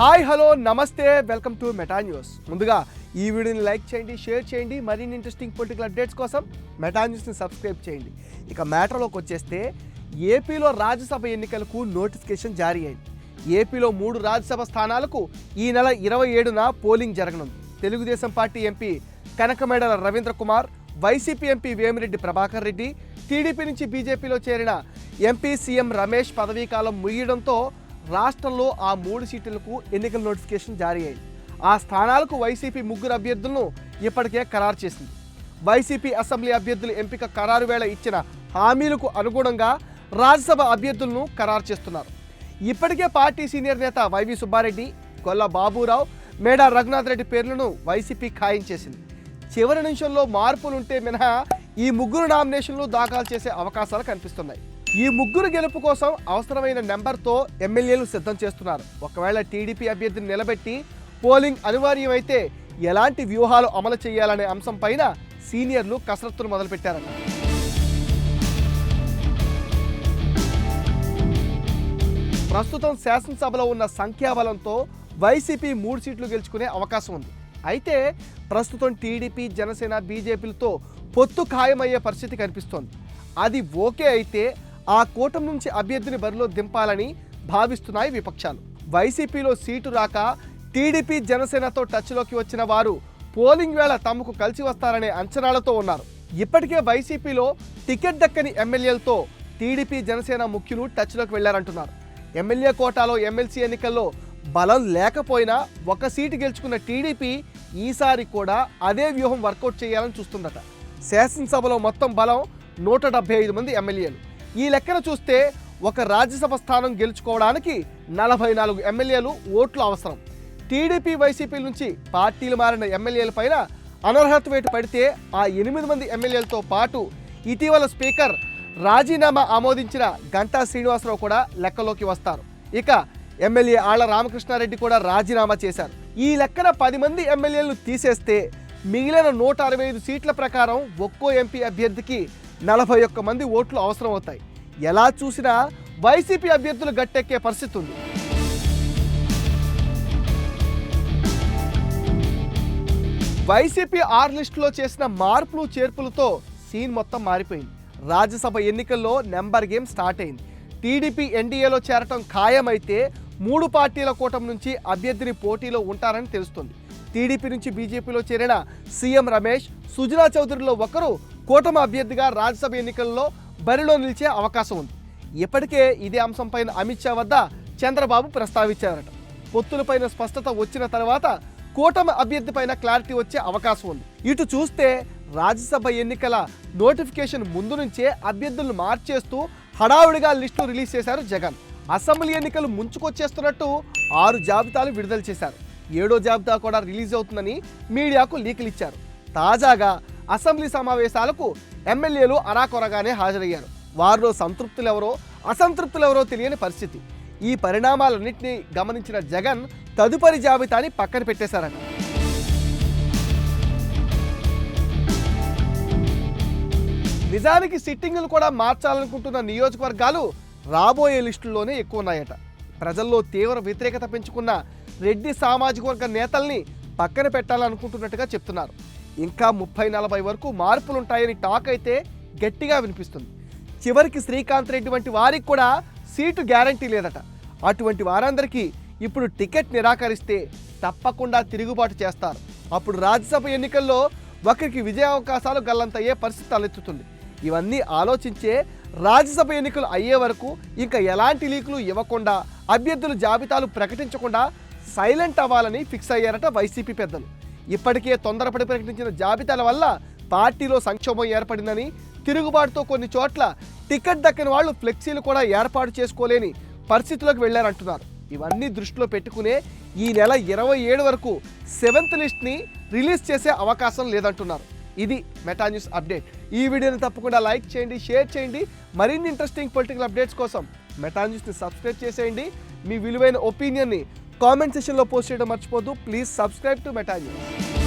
Hi hello నమస్తే welcome to meta news. ముందుగా ఈ వీడియోని లైక్ చేయండి షేర్ చేయండి మరిన్ని ఇంట్రెస్టింగ్ పొలిటికల్ అప్డేట్స్ కోసం మెటా న్యూస్ని సబ్స్క్రైబ్ చేయండి. ఇక మ్యాటర్లోకి వచ్చేస్తే ఏపీలో రాజ్యసభ ఎన్నికలకు నోటిఫికేషన్ జారీ అయింది. ఏపీలో మూడు రాజ్యసభ స్థానాలకు ఈ నెల ఇరవై ఏడున పోలింగ్ జరగనుంది. Telugu Desam party MP Kanakamedala Ravindra Kumar YCP MP Vemireddy Prabhakar Reddy TDP నుంచి బీజేపీలో చేరిన ఎంపీ సీఎం రమేష్ పదవీకాలం ముగియడంతో రాష్ట్రంలో ఆ మూడు సీట్లకు ఎన్నికల నోటిఫికేషన్ జారీ అయింది. ఆ స్థానాలకు వైసీపీ ముగ్గురు అభ్యర్థులను ఇప్పటికే ఖరారు చేసింది. వైసీపీ అసెంబ్లీ అభ్యర్థుల ఎంపిక ఖరారు వేళ ఇచ్చిన హామీలకు అనుగుణంగా రాజ్యసభ అభ్యర్థులను ఖరారు చేస్తున్నారు. ఇప్పటికే పార్టీ సీనియర్ నేత వైవి సుబ్బారెడ్డి గొల్ల బాబురావు మేడా రఘునాథ్ రెడ్డి పేర్లను వైసీపీ ఖాయం చేసింది. చివరి నిమిషంలో మార్పులుంటే మినహా ఈ ముగ్గురు నామినేషన్లు దాఖలు చేసే అవకాశాలు కనిపిస్తున్నాయి. ఈ ముగ్గురు గెలుపు కోసం అవసరమైన నెంబర్తో ఎమ్మెల్యేలు సిద్ధం చేస్తున్నారు. ఒకవేళ టీడీపీ అభ్యర్థిని నిలబెట్టి పోలింగ్ అనివార్యమైతే ఎలాంటి వ్యూహాలు అమలు చేయాలనే అంశం పైన సీనియర్లు కసరత్తును మొదలుపెట్టారట. ప్రస్తుతం శాసనసభలో ఉన్న సంఖ్యాబలంతో వైసీపీ మూడు సీట్లు గెలుచుకునే అవకాశం ఉంది. అయితే ప్రస్తుతం టీడీపీ జనసేన బీజేపీలతో పొత్తు ఖాయమయ్యే పరిస్థితి కనిపిస్తోంది. అది ఓకే అయితే ఆ కూటమి నుంచి అభ్యర్థిని బరిలో దింపాలని భావిస్తున్నాయి విపక్షాలు. వైసీపీలో సీటు రాక టీడీపీ జనసేనతో టచ్లోకి వచ్చిన వారు పోలింగ్ వేళ తమకు కలిసి వస్తారనే అంచనాలతో ఉన్నారు. ఇప్పటికే వైసీపీలో టికెట్ దక్కని ఎమ్మెల్యేలతో టీడీపీ జనసేన ముఖ్యులు టచ్లోకి వెళ్ళారంటున్నారు. ఎమ్మెల్యే కోటాలో ఎమ్మెల్సీ ఎన్నికల్లో బలం లేకపోయినా ఒక సీటు గెలుచుకున్న టీడీపీ ఈసారి కూడా అదే వ్యూహం వర్కౌట్ చేయాలని చూస్తుందట. శాసనసభలో మొత్తం బలం నూట డెబ్బై ఐదు మంది ఎమ్మెల్యేలు. ఈ లెక్కన చూస్తే ఒక రాజ్యసభ స్థానం గెలుచుకోవడానికి నలభై నాలుగు ఎమ్మెల్యేలు ఓట్లు అవసరం. టీడీపీ వైసీపీ నుంచి పార్టీలు మారిన ఎమ్మెల్యేల పైన అనర్హత వేటు పడితే ఆ ఎనిమిది మంది ఎమ్మెల్యేలతో పాటు ఇటీవల స్పీకర్ రాజీనామా ఆమోదించిన గంటా శ్రీనివాసరావు కూడా లెక్కలోకి వస్తారు. ఇక ఎమ్మెల్యే ఆళ్ళ రామకృష్ణారెడ్డి కూడా రాజీనామా చేశారు. ఈ లెక్కన పది మంది ఎమ్మెల్యేలను తీసేస్తే మిగిలిన నూట అరవై ఐదు సీట్ల ప్రకారం ఒక్కో ఎంపీ అభ్యర్థికి నలభై ఒక్క మంది ఓట్లు అవసరం అవుతాయి ఎలా చూసినా వైసీపీ అభ్యర్థులు గట్టెక్కే పరిస్థితి ఉంది. వైసీపీ ఆర్ లిస్టులో చేసిన మార్పులు చేర్పులతో సీన్ మొత్తం మారిపోయింది. రాజ్యసభ ఎన్నికల్లో నెంబర్ గేమ్ స్టార్ట్ అయింది. టీడీపీ ఎన్డీఏలో చేరటం ఖాయమైతే మూడు పార్టీల కూటమి నుంచి అభ్యర్థిని పోటీలో ఉంటారని తెలుస్తుంది. టీడీపీ నుంచి బీజేపీలో చేరిన సీఎం రమేష్ సుజనా చౌదరిలో ఒకరు కూటమి అభ్యర్థిగా రాజ్యసభ ఎన్నికల్లో బరిలో నిలిచే అవకాశం ఉంది. ఇప్పటికే ఇదే అంశంపైన అమిత్ షా వద్ద చంద్రబాబు ప్రస్తావించారట. పొత్తులపైన స్పష్టత వచ్చిన తర్వాత కూటమి అభ్యర్థి పైన క్లారిటీ వచ్చే అవకాశం ఉంది. ఇటు చూస్తే రాజ్యసభ ఎన్నికల నోటిఫికేషన్ ముందు నుంచే అభ్యర్థులను మార్చేస్తూ హడావుడిగా లిస్టు రిలీజ్ చేశారు జగన్. అసెంబ్లీ ఎన్నికలు ముంచుకొచ్చేస్తున్నట్టు ఆరు జాబితాలు విడుదల చేశారు. ఏడో జాబితా కూడా రిలీజ్ అవుతుందని మీడియాకు లీకులు ఇచ్చారు. తాజాగా అసెంబ్లీ సమావేశాలకు ఎమ్మెల్యేలు అరాకొరగానే హాజరయ్యారు. వారిలో సంతృప్తులెవరో అసంతృప్తులెవరో తెలియని పరిస్థితి. ఈ పరిణామాలన్నింటినీ గమనించిన జగన్ తదుపరి జాబితాని పక్కన పెట్టేశారట. నిజానికి సిట్టింగులు కూడా మార్చాలనుకుంటున్న నియోజకవర్గాలు రాబోయే లిస్టుల్లోనే ఎక్కువ ఉన్నాయట ప్రజల్లో తీవ్ర వ్యతిరేకత పెంచుకున్న రెడ్డి సామాజిక వర్గ నేతల్ని పక్కన పెట్టాలనుకుంటున్నట్టుగా చెప్తున్నారు. ఇంకా ముప్పై నలభై వరకు మార్పులుంటాయని టాక్ అయితే గట్టిగా వినిపిస్తుంది. చివరికి శ్రీకాంత్ రెడ్డి వంటి వారికి కూడా సీటు గ్యారంటీ లేదట. అటువంటి వారందరికీ ఇప్పుడు టికెట్ నిరాకరిస్తే తప్పకుండా తిరుగుబాటు చేస్తారు. అప్పుడు రాజ్యసభ ఎన్నికల్లో ఒకరికి విజయ అవకాశాలు గల్లంతయ్యే పరిస్థితి తలెత్తుతుంది. ఇవన్నీ ఆలోచించే రాజ్యసభ ఎన్నికలు అయ్యే వరకు ఇంకా ఎలాంటి లీకులు ఇవ్వకుండా అభ్యర్థుల జాబితాలు ప్రకటించకుండా సైలెంట్ అవ్వాలని ఫిక్స్ అయ్యారట వైసీపీ పెద్దలు. ఇప్పటికే తొందరపడి ప్రకటించిన జాబితాల వల్ల పార్టీలో సంక్షోభం ఏర్పడిందని తిరుగుబాటుతో కొన్ని చోట్ల టికెట్ దక్కని వాళ్ళు ఫ్లెక్సీలు కూడా ఏర్పాటు చేసుకోలేని పరిస్థితులకు వెళ్ళారంటున్నారు ఇవన్నీ దృష్టిలో పెట్టుకునే ఈ నెల ఇరవై ఏడు వరకు సెవెంత్ లిస్ట్ని రిలీజ్ చేసే అవకాశం లేదంటున్నారు. ఇది మెటా న్యూస్ అప్డేట్. ఈ వీడియోని తప్పకుండా లైక్ చేయండి షేర్ చేయండి. మరిన్ని ఇంట్రెస్టింగ్ పొలిటికల్ అప్డేట్స్ కోసం మెటా న్యూస్ని సబ్స్క్రైబ్ చేసేయండి. మీ విలువైన ఒపీనియన్ని కామెంట్ సెషన్లో పోస్ట్ చేయడం మర్చిపోద్దు please subscribe to meta news